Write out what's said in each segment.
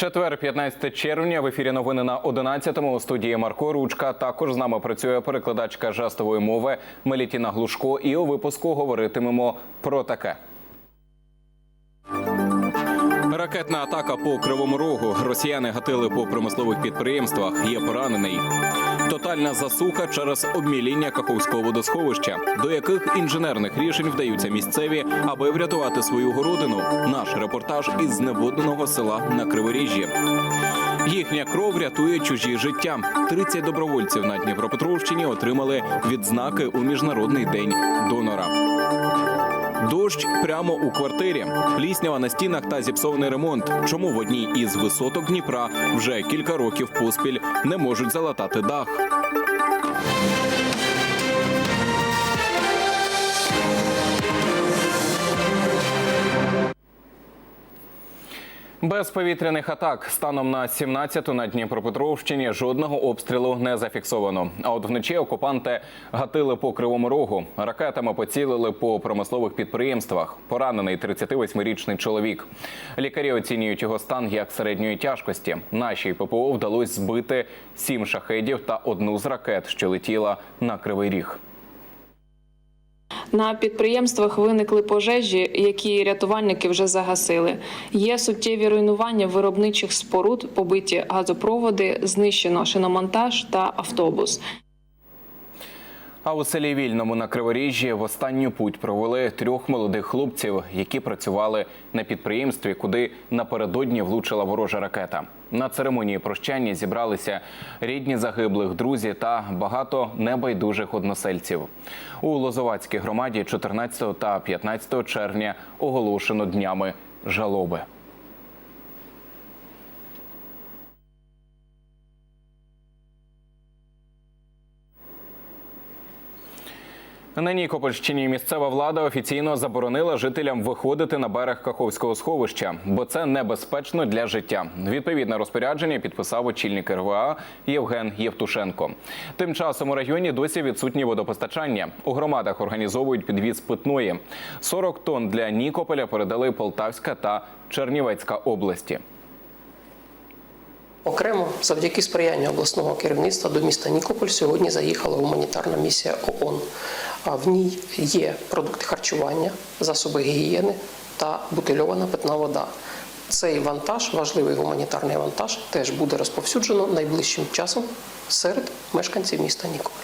Четвер, 15 червня. В ефірі новини на 11-му. У студії Марко Ручка. Також з нами працює перекладачка жестової мови Мелітіна Глушко. І у випуску говоритимемо про таке. Ракетна атака по кривому рогу. Росіяни гатили по промислових підприємствах. Є поранений. Тотальна засуха через обміління Каховського водосховища, до яких інженерних рішень вдаються місцеві, аби врятувати свою городину. Наш репортаж із зневодненого села на Криворіжжі. Їхня кров рятує чужі життя. 30 добровольців на Дніпропетровщині отримали відзнаки у міжнародний день донора. Дощ прямо у квартирі, пліснява на стінах та зіпсований ремонт. Чому в одній із висоток Дніпра вже кілька років поспіль не можуть залатати дах? Без повітряних атак станом на 17-ту на Дніпропетровщині жодного обстрілу не зафіксовано. А от вночі окупанти гатили по кривому рогу. Ракетами поцілили по промислових підприємствах. Поранений 38-річний чоловік. Лікарі оцінюють його стан як середньої тяжкості. Нашій ППО вдалося збити сім шахедів та одну з ракет, що летіла на кривий ріг. На підприємствах виникли пожежі, які рятувальники вже загасили. Є суттєві руйнування виробничих споруд, побиті газопроводи, знищено шиномонтаж та автобус. А у селі Вільному на Криворіжжі в останню путь провели трьох молодих хлопців, які працювали на підприємстві, куди напередодні влучила ворожа ракета. На церемонії прощання зібралися рідні загиблих, друзі та багато небайдужих односельців. У Лозовацькій громаді 14 та 15 червня оголошено днями жалоби. На Нікопольщині місцева влада офіційно заборонила жителям виходити на берег Каховського сховища, бо це небезпечно для життя. Відповідне розпорядження підписав очільник РВА Євген Євтушенко. Тим часом у районі досі відсутні водопостачання. У громадах організовують підвіз питної. 40 тонн для Нікополя передали Полтавська та Чернівецька області. Окремо, завдяки сприянню обласного керівництва до міста Нікополь сьогодні заїхала гуманітарна місія ООН. В ній є продукти харчування, засоби гігієни та бутильована питна вода. Цей вантаж, важливий гуманітарний вантаж, теж буде розповсюджено найближчим часом серед мешканців міста Нікополь.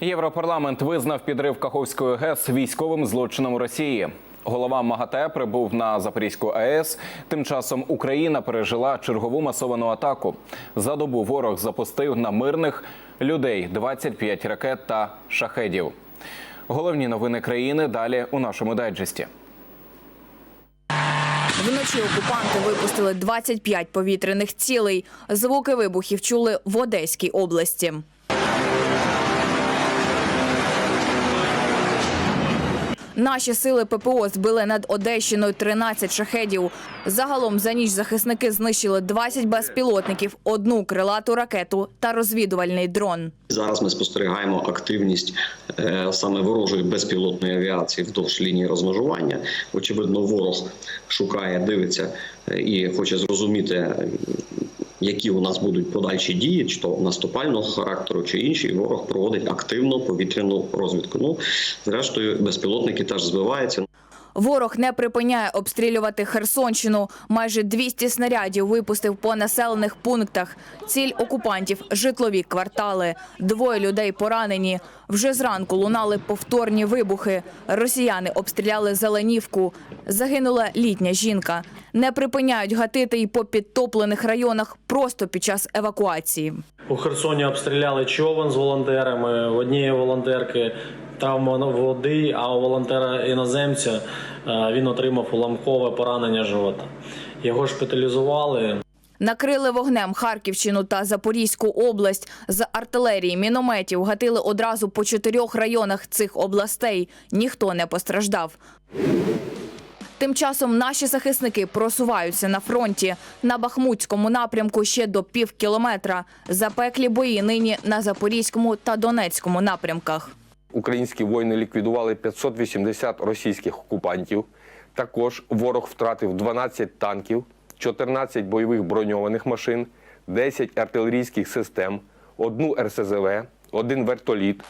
Європарламент визнав підрив Каховської ГЕС військовим злочином Росії. Голова МАГАТЕ прибув на Запорізьку АЕС. Тим часом Україна пережила чергову масовану атаку. За добу ворог запустив на мирних людей 25 ракет та шахедів. Головні новини країни далі у нашому дайджесті. Вночі окупанти випустили 25 повітряних цілей. Звуки вибухів чули в Одеській області. Наші сили ППО збили над Одещиною 13 шахедів. Загалом за ніч захисники знищили 20 безпілотників, одну крилату ракету та розвідувальний дрон. Зараз ми спостерігаємо активність е, саме ворожої безпілотної авіації вздовж лінії розмежування. Очевидно, ворог шукає, дивиться е, і хоче зрозуміти, які у нас будуть подальші дії, чи то наступального характеру, чи інші. Ворог проводить активну повітряну розвідку. Ну, зрештою, безпілотники теж збиваються. Ворог не припиняє обстрілювати Херсонщину. Майже 200 снарядів випустив по населених пунктах. Ціль окупантів – житлові квартали. Двоє людей поранені. Вже зранку лунали повторні вибухи. Росіяни обстріляли Зеленівку. Загинула літня жінка. Не припиняють гатити й по підтоплених районах просто під час евакуації. У Херсоні обстріляли човен з волонтерами. В однієї волонтерки травма води, а у волонтера іноземця е, він отримав уламкове поранення живота. Його шпиталізували. Накрили вогнем Харківщину та Запорізьку область. З артилерії мінометів гатили одразу по чотирьох районах цих областей. Ніхто не постраждав. Тим часом наші захисники просуваються на фронті. На Бахмутському напрямку ще до пів кілометра. Запеклі бої нині на Запорізькому та Донецькому напрямках. Українські воїни ліквідували 580 російських окупантів. Також ворог втратив 12 танків, 14 бойових броньованих машин, 10 артилерійських систем, одну РСЗВ, один вертоліт,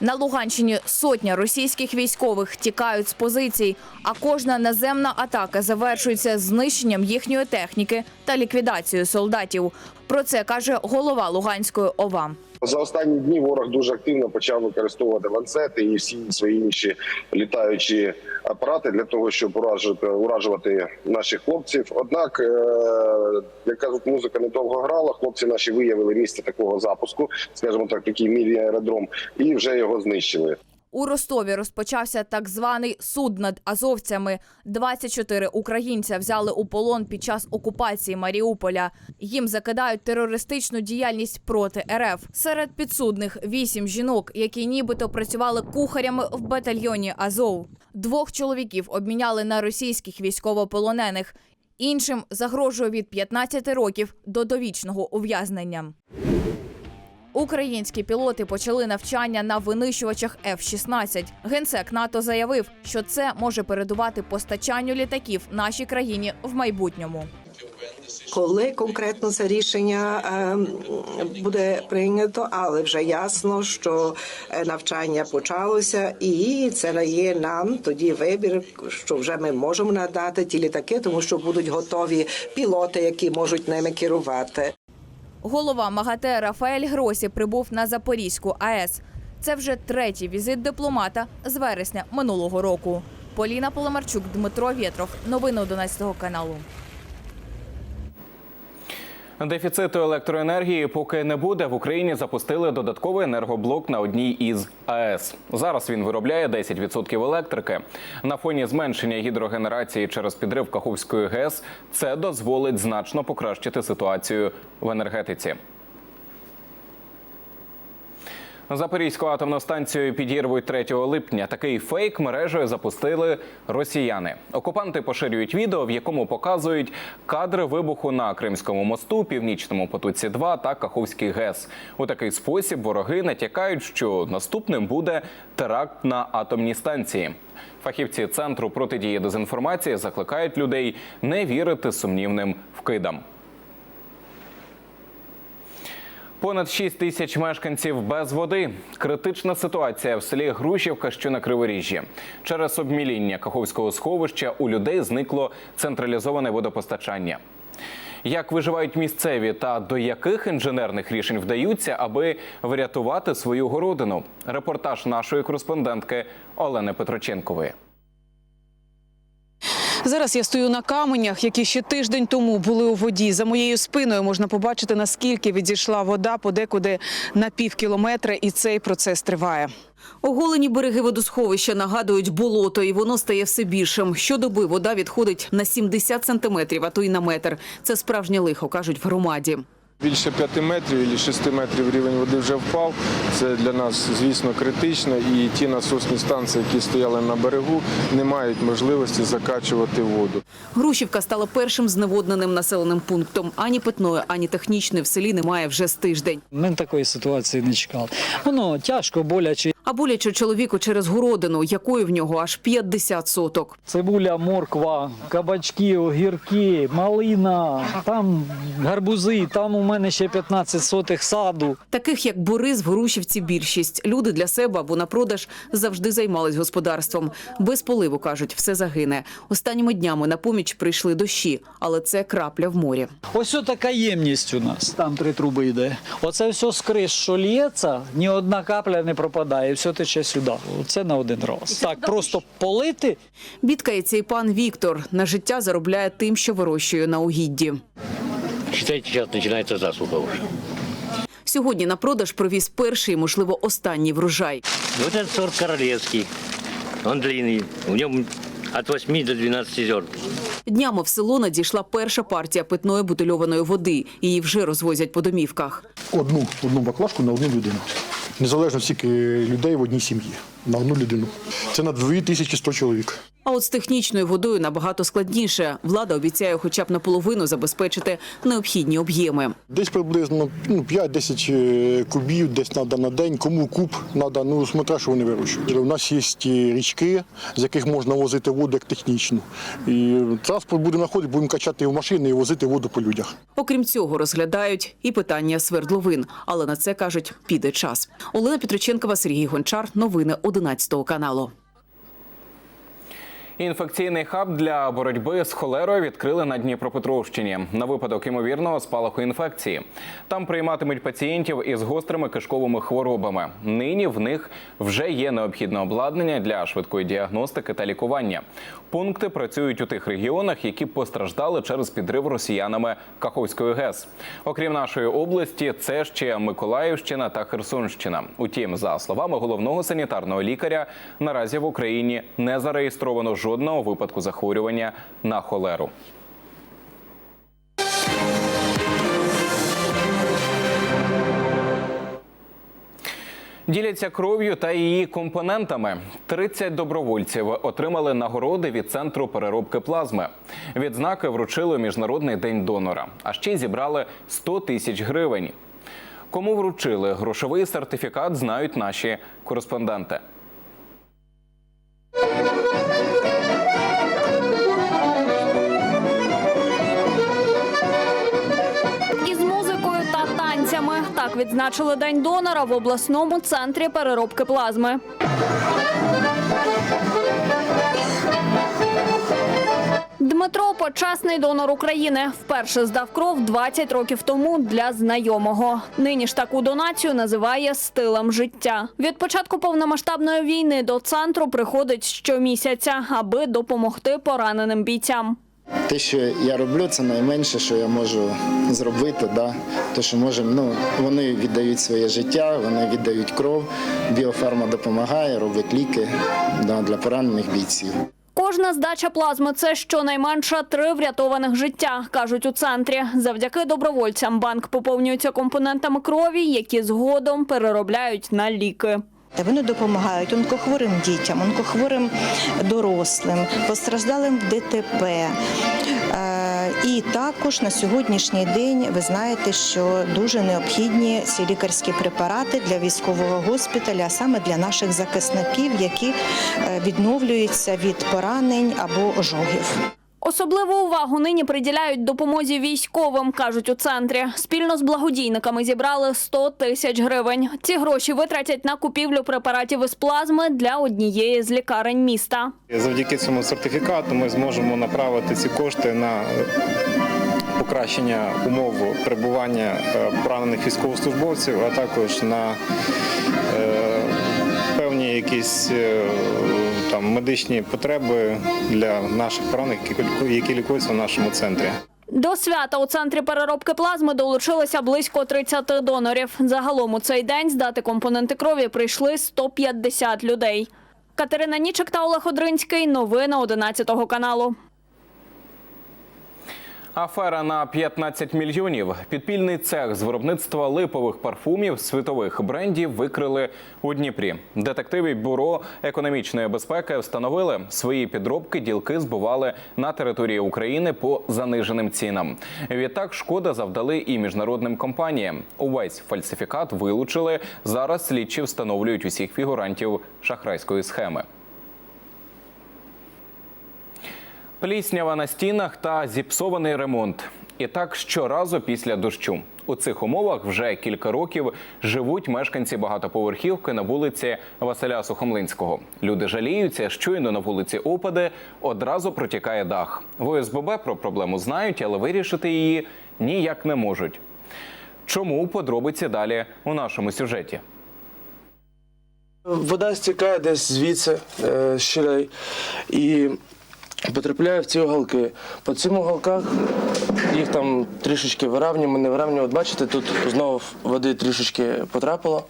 На Луганщині сотня російських військових тікають з позицій, а кожна наземна атака завершується знищенням їхньої техніки та ліквідацією солдатів. Про це каже голова Луганської ОВА. За останні дні ворог дуже активно почав використовувати ланцети і всі свої інші літаючі апарати для того, щоб уражувати, уражувати наших хлопців. Однак, е, як кажуть, музика недовго грала. Хлопці наші виявили місце такого запуску, скажімо так, такий мілі аеродром, і вже його знищили. У Ростові розпочався так званий суд над азовцями. 24 українця взяли у полон під час окупації Маріуполя. Їм закидають терористичну діяльність проти РФ. Серед підсудних вісім жінок, які нібито працювали кухарями в батальйоні Азов. Двох чоловіків обміняли на російських військовополонених. Іншим загрожує від 15 років до довічного ув'язнення. Українські пілоти почали навчання на винищувачах F-16. Генсек НАТО заявив, що це може передувати постачанню літаків нашій країні в майбутньому. коли конкретно це рішення е, буде прийнято, але вже ясно, що е, навчання почалося, і це дає нам тоді вибір, що вже ми можемо надати ті літаки, тому що будуть готові пілоти, які можуть ними керувати. Голова МАГАТЕ Рафаель Гросі прибув на Запорізьку АЕС. Це вже третій візит дипломата з вересня минулого року. Поліна Поломарчук, Дмитро Вєтров. Новини 11 каналу. Дефіциту електроенергії поки не буде. В Україні запустили додатковий енергоблок на одній із АЕС. Зараз він виробляє 10% електрики. На фоні зменшення гідрогенерації через підрив Каховської ГЕС це дозволить значно покращити ситуацію в енергетиці. Запорізьку атомну станцію підірвуть 3 липня. Такий фейк мережею запустили росіяни. Окупанти поширюють відео, в якому показують кадри вибуху на Кримському мосту, Північному потоці 2 та Каховський ГЕС. У такий спосіб вороги натякають, що наступним буде теракт на атомній станції. Фахівці центру протидії дезінформації закликають людей не вірити сумнівним вкидам. Понад 6 тисяч мешканців без води. Критична ситуація в селі Грушівка, що на Криворіжжі. Через обміління Каховського сховища у людей зникло централізоване водопостачання. Як виживають місцеві та до яких інженерних рішень вдаються, аби врятувати свою городину? Репортаж нашої кореспондентки Олени Петроченкової. Зараз я стою на каменях, які ще тиждень тому були у воді. За моєю спиною можна побачити, наскільки відійшла вода подекуди на пів кілометра, і цей процес триває. Оголені береги водосховища нагадують болото, і воно стає все більшим. Щодоби вода відходить на 70 сантиметрів, а то й на метр. Це справжнє лихо, кажуть в громаді. Більше 5 метрів і 6 метрів рівень води вже впав. Це для нас, звісно, критично. І ті насосні станції, які стояли на берегу, не мають можливості закачувати воду. Грушівка стала першим зневодненим населеним пунктом. Ані питної, ані технічної в селі немає вже з тиждень. Ми такої ситуації не чекали. Воно тяжко, боляче. А боляче чоловіку через городину, якої в нього аж 50 соток. Цибуля, морква, кабачки, огірки, малина, там гарбузи, там у мене ще 15 сотих саду. Таких як Борис в Грушівці більшість. Люди для себе або на продаж завжди займались господарством. Без поливу, кажуть, все загине. Останніми днями на поміч прийшли дощі, але це крапля в морі. Ось така ємність у нас. Там три труби йде. Оце все з криш, що лється, ні одна капля не пропадає, все тече сюди. Це на один раз. Так, просто полити. Бідкається і пан Віктор. На життя заробляє тим, що вирощує на угідді. Считайте, сейчас начинается засуха уже. Сьогодні на продаж привіз перший, можливо, останній врожай. Вот этот сорт королевский. Он длинный. В нем от 8 до 12 зерн. Днями в село надійшла перша партія питної бутильованої води. Її вже розвозять по домівках. Одну, одну баклажку на одну людину. Незалежно скільки людей в одній сім'ї на одну людину. Це на 2100 чоловік. А от з технічною водою набагато складніше. Влада обіцяє хоча б наполовину забезпечити необхідні об'єми. Десь приблизно ну, 5-10 е, кубів десь треба на день. Кому куб треба, ну смотря, що вони вирощують. У нас є ті річки, з яких можна возити воду як технічну. І транспорт буде знаходити, будемо качати в машини і возити воду по людях. Окрім цього, розглядають і питання свердловин. Але на це кажуть, піде час. Олена Петроченкова, Сергій Гончар. Новини 11 каналу. Інфекційний хаб для боротьби з холерою відкрили на Дніпропетровщині на випадок ймовірного спалаху інфекції. Там прийматимуть пацієнтів із гострими кишковими хворобами. Нині в них вже є необхідне обладнання для швидкої діагностики та лікування. Пункти працюють у тих регіонах, які постраждали через підрив росіянами Каховської ГЕС. Окрім нашої області, це ще Миколаївщина та Херсонщина. Утім, за словами головного санітарного лікаря, наразі в Україні не зареєстровано жодного випадку захворювання на холеру. Діляться кров'ю та її компонентами. 30 добровольців отримали нагороди від центру переробки плазми. Відзнаки вручили Міжнародний день донора, а ще зібрали 100 тисяч гривень. Кому вручили грошовий сертифікат, знають наші кореспонденти. Відзначили день донора в обласному центрі переробки плазми. Дмитро почесний донор України. Вперше здав кров 20 років тому для знайомого. Нині ж таку донацію називає стилем життя. Від початку повномасштабної війни до центру приходить щомісяця, аби допомогти пораненим бійцям. Те, що я роблю, це найменше, що я можу зробити. Да? То, що можемо, ну, вони віддають своє життя, вони віддають кров, біофарма допомагає, робить ліки да, для поранених бійців. Кожна здача плазми це щонайменше три врятованих життя, кажуть у центрі. Завдяки добровольцям банк поповнюється компонентами крові, які згодом переробляють на ліки. Та вони допомагають онкохворим дітям, онкохворим дорослим, постраждалим в ДТП. Е, І також на сьогоднішній день ви знаєте, що дуже необхідні ці лікарські препарати для військового госпіталя, а саме для наших захисників, які е, відновлюються від поранень або ожогів. Особливу увагу нині приділяють допомозі військовим, кажуть у центрі. Спільно з благодійниками зібрали 100 тисяч гривень. Ці гроші витратять на купівлю препаратів із плазми для однієї з лікарень міста. Завдяки цьому сертифікату ми зможемо направити ці кошти на покращення умов перебування е, поранених військовослужбовців, а також на е, певні якісь е, там медичні потреби для наших поранених, які лікуються в нашому центрі. До свята у центрі переробки плазми долучилося близько 30 донорів. Загалом у цей день здати компоненти крові прийшли 150 людей. Катерина Нічик та Олег Одринський. Новини 11 каналу. Афера на 15 мільйонів. Підпільний цех з виробництва липових парфумів світових брендів викрили у Дніпрі. Детективи бюро економічної безпеки встановили свої підробки. Ділки збували на території України по заниженим цінам. Відтак шкода завдали і міжнародним компаніям. Увесь фальсифікат вилучили. Зараз слідчі встановлюють усіх фігурантів шахрайської схеми. Пліснява на стінах та зіпсований ремонт. І так щоразу після дощу. У цих умовах вже кілька років живуть мешканці багатоповерхівки на вулиці Василя Сухомлинського. Люди жаліються, щойно на вулиці опади одразу протікає дах. В ОСББ про проблему знають, але вирішити її ніяк не можуть. Чому подробиці далі у нашому сюжеті? Вода стікає десь звідси е, щелей і потрапляє в ці уголки. По цим уголках їх там трішечки виравнюємо, не виравнюємо. От бачите, тут знову води трішечки потрапило.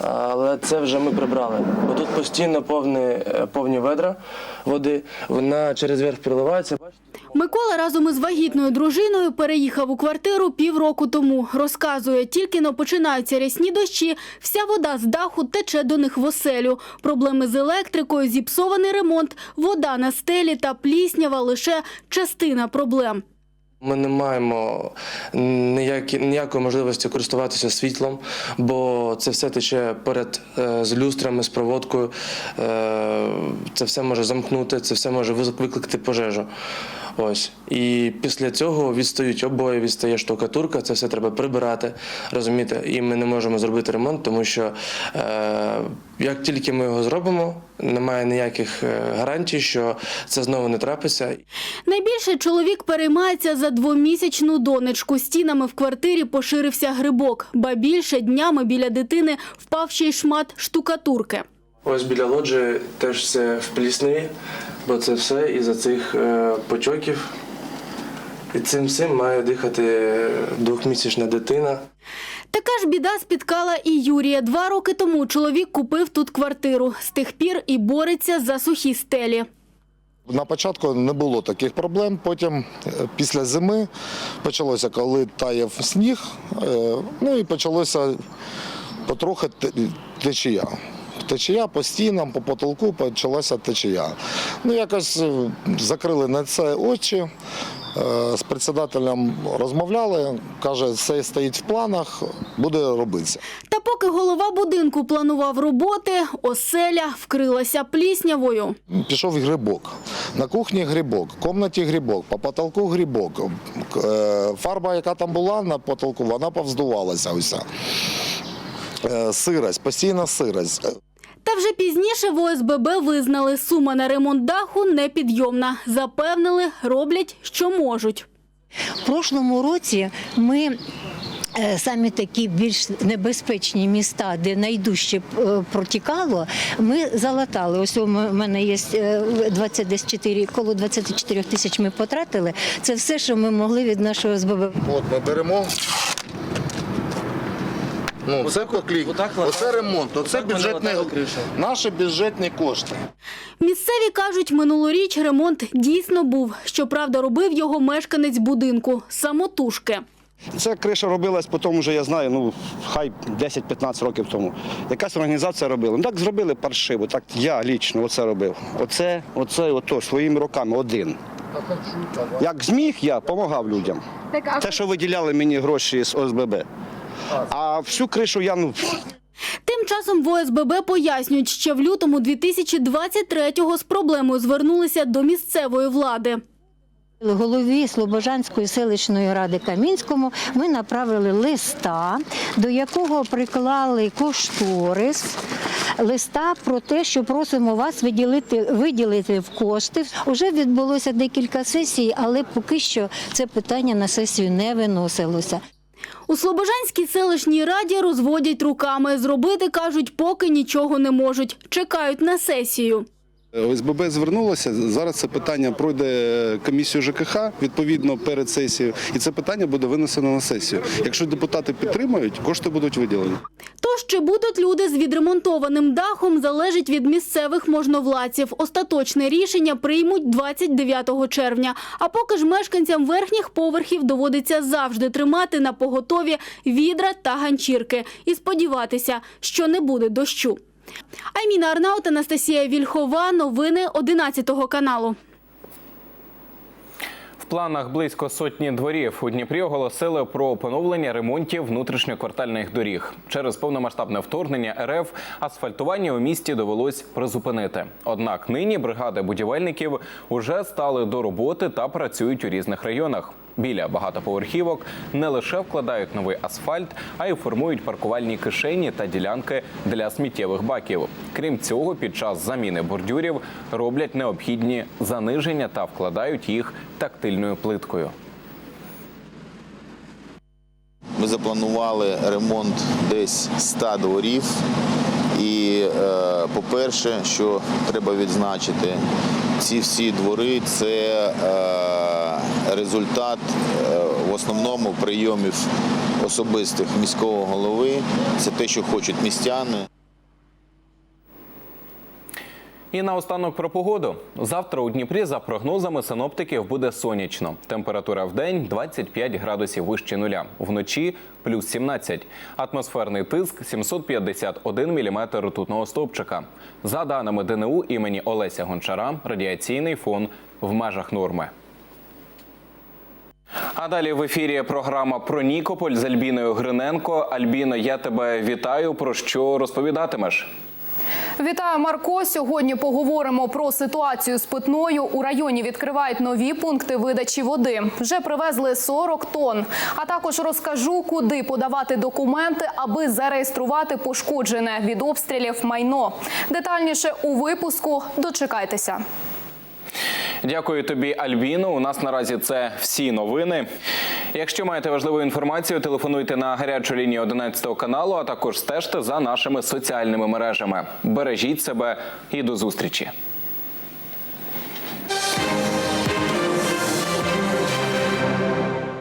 Але це вже ми прибрали. Бо тут постійно повні, е, повні ведра води, вона через верх приливається. Микола разом із вагітною дружиною переїхав у квартиру півроку тому. Розказує, тільки но починаються рясні дощі, вся вода з даху тече до них в оселю. Проблеми з електрикою, зіпсований ремонт, вода на стелі та пліснява – лише частина проблем. Ми не маємо ніякі, ніякої можливості користуватися світлом, бо це все тече перед е, з люстрами, з проводкою. Е, це все може замкнути, це все може викликати пожежу. Ось. І після цього відстають обої, відстає штукатурка, це все треба прибирати, розумієте? І ми не можемо зробити ремонт, тому що е, як тільки ми його зробимо, немає ніяких е, гарантій, що це знову не трапиться. Найбільше чоловік переймається за двомісячну донечку. Стінами в квартирі поширився грибок, ба більше днями біля дитини впав ще й шмат штукатурки. Ось біля лоджії теж все в плісневі, бо це все із-за цих е, потьоків. І цим всім має дихати двохмісячна дитина. Така ж біда спіткала і Юрія. Два роки тому чоловік купив тут квартиру. З тих пір і бореться за сухі стелі. На початку не було таких проблем. Потім, е, після зими, почалося, коли таяв сніг, е, ну і почалося потрохи течія. Течія по стінам, по потолку почалася течія. Ну, якось е, закрили на це очі. е, З председателем розмовляли, каже, все стоїть в планах, буде робитися. Та поки голова будинку планував роботи, оселя вкрилася пліснявою. Пішов грибок. На кухні грибок, в кімнаті грибок, по потолку грибок. Е, Фарба, яка там була на потолку, вона повздувалася уся. Сирость, постійна сирость. Та вже пізніше в ОСББ визнали, сума на ремонт даху непідйомна. Запевнили, роблять, що можуть. В прошлому році ми е, Самі такі більш небезпечні міста, де найдужче е, протікало, ми залатали. Ось у мене є е, 24, коло 24 тисяч ми потратили. Це все, що ми могли від нашого СББ. От ми беремо. Ну, це поклік. Оце ремонт, оце бюджетні, наші бюджетні кошти. Місцеві кажуть, минулоріч ремонт дійсно був. Щоправда, робив його мешканець будинку самотужки. Ця криша робилась потім, вже я знаю, ну хай 10-15 років тому. Якась організація робила. Ну так зробили паршиво, так я лічно оце робив. Оце, оце, ото своїми руками один. Як зміг, я допомагав людям. Те, що виділяли мені гроші з ОСББ. А всю кришу я ну. Тим часом в ОСББ пояснюють, ще в лютому 2023-го з проблемою звернулися до місцевої влади. Голові Слобожанської селищної ради Камінському ми направили листа, до якого приклали кошторис. Листа про те, що просимо вас виділити, виділити в кошти. Уже відбулося декілька сесій, але поки що це питання на сесію не виносилося. У Слобожанській селищній раді розводять руками. Зробити, кажуть, поки нічого не можуть. Чекають на сесію. ОСББ звернулося. Зараз це питання пройде комісію ЖКХ відповідно перед сесією, і це питання буде винесено на сесію. Якщо депутати підтримають, кошти будуть виділені. Тож, чи будуть люди з відремонтованим дахом, залежить від місцевих можновладців. Остаточне рішення приймуть 29 червня. А поки ж мешканцям верхніх поверхів доводиться завжди тримати на поготові відра та ганчірки і сподіватися, що не буде дощу. Айміна Арнаут, Анастасія Вільхова. Новини 11 каналу. В планах близько сотні дворів у Дніпрі оголосили про поновлення ремонтів внутрішньоквартальних доріг. Через повномасштабне вторгнення РФ асфальтування у місті довелось призупинити. Однак нині бригади будівельників уже стали до роботи та працюють у різних районах. Біля багатоповерхівок не лише вкладають новий асфальт, а й формують паркувальні кишені та ділянки для сміттєвих баків. Крім цього, під час заміни бордюрів роблять необхідні заниження та вкладають їх тактильною плиткою. Ми запланували ремонт десь 100 дворів. І, е, по-перше, що треба відзначити, ці всі двори це е, результат е, в основному прийомів особистих міського голови. Це те, що хочуть містяни. І наостанок про погоду. Завтра у Дніпрі, за прогнозами синоптиків, буде сонячно. Температура в день 25 градусів вище нуля. Вночі плюс 17. Атмосферний тиск 751 міліметр ртутного стовпчика. За даними ДНУ імені Олеся Гончара, радіаційний фон в межах норми. А далі в ефірі програма про Нікополь з Альбіною Гриненко. Альбіно, я тебе вітаю. Про що розповідатимеш? Вітаю, Марко. Сьогодні поговоримо про ситуацію з питною. У районі відкривають нові пункти видачі води. Вже привезли 40 тонн. А також розкажу, куди подавати документи, аби зареєструвати пошкоджене від обстрілів майно. Детальніше у випуску. Дочекайтеся. Дякую тобі, Альбіно. У нас наразі це всі новини. Якщо маєте важливу інформацію, телефонуйте на гарячу лінію 11 каналу, а також стежте за нашими соціальними мережами. Бережіть себе і до зустрічі.